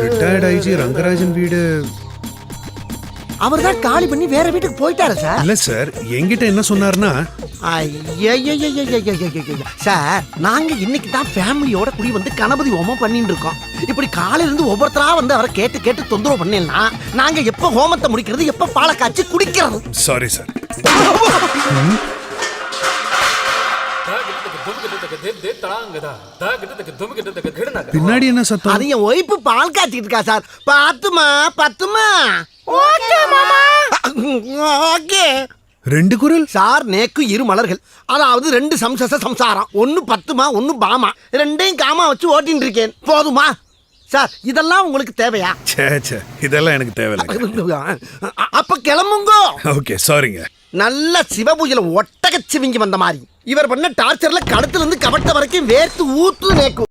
Retired Rangarajan வீடு. அவர் தான் காலி பண்ணி வேற வீட்டுக்கு போயிட்டாரு சார் இல்ல சார் என்கிட்ட என்ன சொன்னாருன்னா? ஐயையையையையையையைய. சார் நாங்க இன்னைக்கு தான் ஃபேமிலியோட குடி வந்து கணபதி ஹோமம் பண்ணிட்டு இருக்கோம் இப்படி காலையில இருந்து ஒவ்வொருத்தரா வந்து அவரை கேட்டு கேட்டு தொந்தரவு பண்ணேன்னா நாங்க எப்ப ஹோமத்தை முடிக்கிறது எப்ப பாலை காய்ச்சி குடிக்கிறது சாரி சார் பின்னாடி என்ன சத்தம்? அது என் ஒய்ஃபு பால் காய்ச்சிட்டு இருக்கா சார். பாத்துமா பத்துமா. ஓகே மாமா. ஓகே. ரெண்டு குரல்? சார் நேக்கு இரு மலர்கள். அதாவது ரெண்டு சம்சச சம்சாரம். ஒன்னு பத்துமா ஒன்னு பாமா. ரெண்டையும் காமா வச்சு ஓட்டின்னு இருக்கேன். போதுமா? சார் இதெல்லாம் உங்களுக்கு தேவையா? சே சே இதெல்லாம் எனக்கு தேவையில்லை. அப்ப கிளம்புங்கோ. ஓகே சாரிங்க நல்ல சிவபூஜையில ஒட்டக சிவிங்கி வந்த மாதிரி. இவர் பண்ண டார்ச்சர்ல கழுத்துல இருந்து கவட்ட வரைக்கும் வேர்த்து ஊத்து நேக்கு